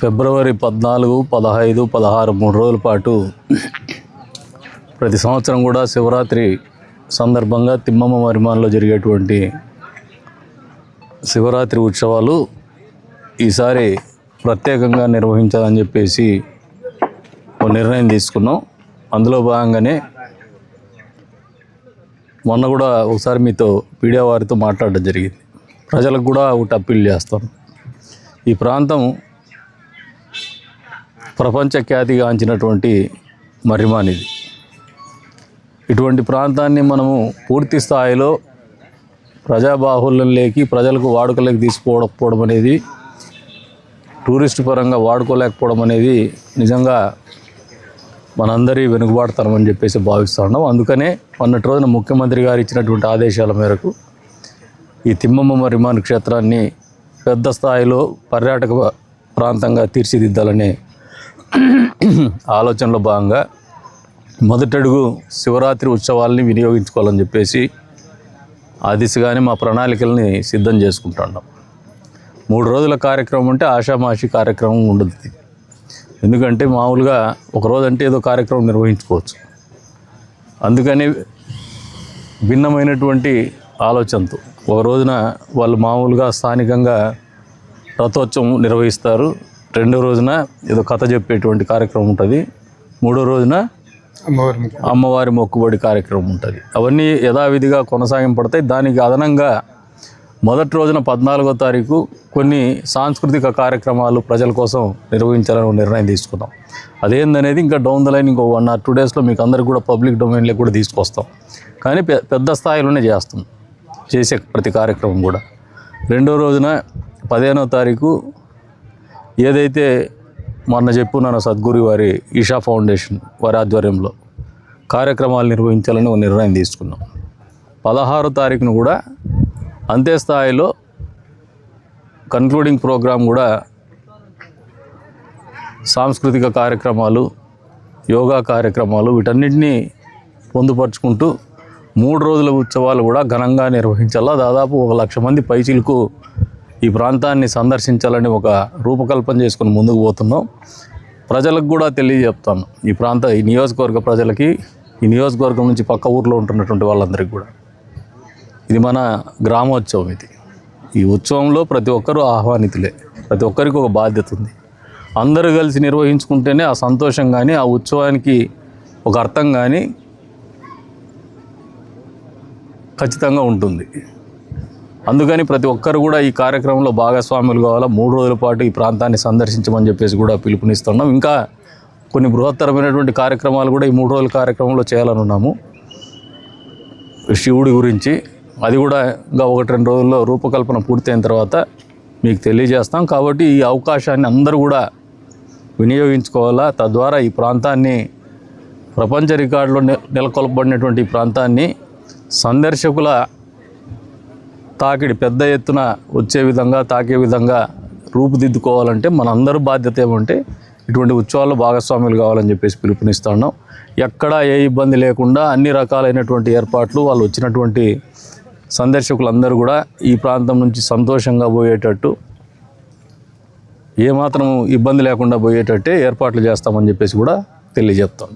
ఫిబ్రవరి పద్నాలుగు పదహైదు పదహారు మూడు రోజుల పాటు ప్రతి సంవత్సరం కూడా శివరాత్రి సందర్భంగా తిమ్మమ్మ మరిమాన్లో జరిగేటువంటి శివరాత్రి ఉత్సవాలు ఈసారి ప్రత్యేకంగా నిర్వహించాలని చెప్పేసి ఒక నిర్ణయం తీసుకున్నాం. అందులో భాగంగానే మొన్న కూడా ఒకసారి మీతో పీడియా వారితో మాట్లాడడం జరిగింది. ప్రజలకు కూడా ఒకటి అప్పీల్ చేస్తాను. ఈ ప్రాంతం ప్రపంచ ఖ్యాతిగాంచినటువంటి మర్రిమానిది. ఇటువంటి ప్రాంతాన్ని మనము పూర్తి స్థాయిలో ప్రజాబాహుల్యంలోకి ప్రజలకు వాడుకలోకి తీసుకోకపోవడం అనేది టూరిస్ట్ పరంగా వాడుకోలేకపోవడం అనేది నిజంగా మనందరి వెనుకబాటుతనం అని చెప్పేసి భావిస్తున్నాం అందుకనే మొన్నటి రోజున ముఖ్యమంత్రి గారు ఇచ్చినటువంటి ఆదేశాల మేరకు ఈ తిమ్మమ్మ మరిమాన్ క్షేత్రాన్ని పెద్ద స్థాయిలో పర్యాటక ప్రాంతంగా తీర్చిదిద్దాలనే ఆలోచనలో భాగంగా మొదటడుగు శివరాత్రి ఉత్సవాల్ని వినియోగించుకోవాలని చెప్పేసి ఆ దిశగానే మా ప్రణాళికల్ని సిద్ధం చేసుకుంటున్నాం. మూడు రోజుల కార్యక్రమం అంటే ఆషామాషి కార్యక్రమం ఉండదు ఎందుకంటే మామూలుగా ఒక రోజు అంటే ఏదో కార్యక్రమం నిర్వహించుకోవచ్చు. అందుకని భిన్నమైనటువంటి ఆలోచనతో ఒక రోజున వాళ్ళు మామూలుగా స్థానికంగా రథోత్సవం నిర్వహిస్తారు. రెండో రోజున ఏదో కథ చెప్పేటువంటి కార్యక్రమం ఉంటుంది. మూడో రోజున అమ్మవారి అమ్మవారి మొక్కుబడి కార్యక్రమం ఉంటుంది. అవన్నీ యథావిధిగా కొనసాగింపడతాయి దానికి అదనంగా మొదటి రోజున పద్నాలుగో తారీఖు కొన్ని సాంస్కృతిక కార్యక్రమాలు ప్రజల కోసం నిర్వహించాలని నిర్ణయం తీసుకున్నాం. అదేందనేది ఇంకా డౌన్ ద లైన్ ఇంకో వన్ ఆర్ టూ డేస్లో మీకు అందరికి కూడా పబ్లిక్ డొమైన్లో కూడా తీసుకొస్తాం. కానీ పెద్ద స్థాయిలోనే చేస్తాం. చేసే ప్రతి కార్యక్రమం కూడా. రెండో రోజున పదిహేనో తారీఖు ఏదైతే మొన్న చెప్పున్నానో సద్గురు వారి ఈషా ఫౌండేషన్ వారి ఆధ్వర్యంలో కార్యక్రమాలు నిర్వహించాలని ఒక నిర్ణయం తీసుకున్నాం. పదహారో తారీఖును కూడా అంతే స్థాయిలో కన్క్లూడింగ్ ప్రోగ్రాం కూడా సాంస్కృతిక కార్యక్రమాలు యోగా కార్యక్రమాలు వీటన్నిటినీ పొందుపరుచుకుంటూ మూడు రోజుల ఉత్సవాలు కూడా ఘనంగా నిర్వహించాలా? దాదాపు ఒక లక్ష మంది పైచీలకు ఈ ప్రాంతాన్ని సందర్శించాలని ఒక రూపకల్పన చేసుకుని ముందుకు పోతున్నాం. ప్రజలకు కూడా తెలియజెప్తాను ఈ ప్రాంత ఈ నియోజకవర్గ ప్రజలకి ఈ నియోజకవర్గం నుంచి పక్క ఊర్లో ఉంటున్నటువంటి వాళ్ళందరికీ కూడా. ఇది మన గ్రామోత్సవం ఇది. ఈ ఉత్సవంలో ప్రతి ఒక్కరూ ఆహ్వానితులే. ప్రతి ఒక్కరికి ఒక బాధ్యత ఉంది. అందరూ కలిసి నిర్వహించుకుంటేనే ఆ సంతోషం కానీ ఆ ఉత్సవానికి ఒక అర్థం కానీ ఖచ్చితంగా ఉంటుంది. అందుకని ప్రతి ఒక్కరు కూడా ఈ కార్యక్రమంలో భాగస్వాములు కావాలా? మూడు రోజుల పాటు ఈ ప్రాంతాన్ని సందర్శించమని చెప్పేసి కూడా పిలుపునిస్తున్నాం. ఇంకా కొన్ని బృహత్తరమైనటువంటి కార్యక్రమాలు కూడా ఈ మూడు రోజుల కార్యక్రమంలో చేయాలని ఉన్నాము. శివుడి గురించి అది కూడా ఇంకా ఒకటి రెండు రోజుల్లో రూపకల్పన పూర్తయిన తర్వాత మీకు తెలియజేస్తాం. కాబట్టి ఈ అవకాశాన్ని అందరూ కూడా వినియోగించుకోవాలా? తద్వారా ఈ ప్రాంతాన్ని ప్రపంచ రికార్డులో నె నెలకొల్పబడినటువంటి ప్రాంతాన్ని సందర్శకుల తాకిడి పెద్ద ఎత్తున వచ్చే విధంగా తాకే విధంగా రూపుదిద్దుకోవాలంటే మనందరూ బాధ్యత ఏమంటే ఇటువంటి ఉత్సవాల్లో భాగస్వాములు కావాలని చెప్పేసి పిలుపునిస్తున్నాం ఎక్కడా ఏ ఇబ్బంది లేకుండా అన్ని రకాలైనటువంటి ఏర్పాట్లు వాళ్ళు వచ్చినటువంటి సందర్శకులందరూ కూడా ఈ ప్రాంతం నుంచి సంతోషంగా పోయేటట్టు ఏమాత్రం ఇబ్బంది లేకుండా పోయేటట్టే ఏర్పాట్లు చేస్తామని చెప్పేసి కూడా తెలియజేస్తాం.